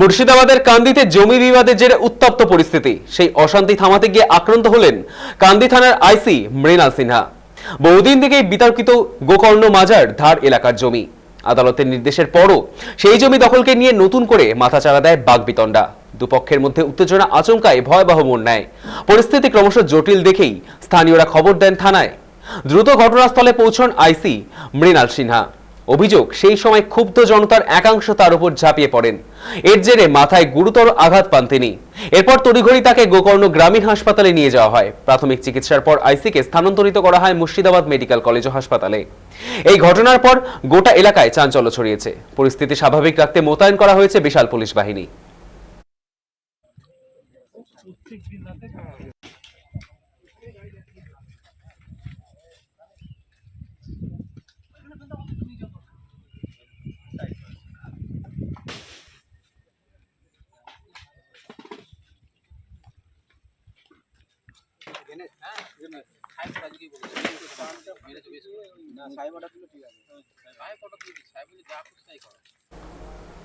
মুর্শিদাবাদের কান্দিতে জমি বিবাদের জেরে উত্তপ্ত পরিস্থিতি। সেই অশান্তি থামাতে গিয়ে আক্রান্ত হলেন কান্দি থানার আইসি মৃণাল সিনহা। বহুদিন থেকেই বিতর্কিত গোকর্ণ মাজার ধার এলাকার জমি। আদালতের নির্দেশের পরও সেই জমি দখলকে নিয়ে নতুন করে মাথাচাড়া দেয় বাগবিতণ্ডা। দুপক্ষের মধ্যে উত্তেজনা আচমকায় ভয়াবহ মোড় নেয়। পরিস্থিতি ক্রমশ জটিল দেখেই স্থানীয়রা খবর দেন থানায়। দ্রুত ঘটনাস্থলে পৌঁছন আইসি মৃণাল সিনহা। অভিযোগ, সেই সময় ক্ষুব্ধ জনতার একাংশ তার উপর ঝাঁপিয়ে পড়েন। এর জেরে মাথায় গুরুতর আঘাত পান তিনি। এরপর তড়িঘড়ি তাকে গোকর্ণ গ্রামীণ হাসপাতালে নিয়ে যাওয়া হয়। প্রাথমিক চিকিৎসার পর আইসিকে স্থানান্তরিত করা হয় মুর্শিদাবাদ মেডিকেল কলেজ হাসপাতালে। এই ঘটনার পর গোটা এলাকায় চাঞ্চল্য ছড়িয়েছে। পরিস্থিতি স্বাভাবিক রাখতে মোতায়েন করা হয়েছে বিশাল পুলিশ বাহিনী। না সাহেব অর্ডার দিল ঠিক আছে। সাহেব অর্ডার দিল সাহেব যা খুশি তাই করে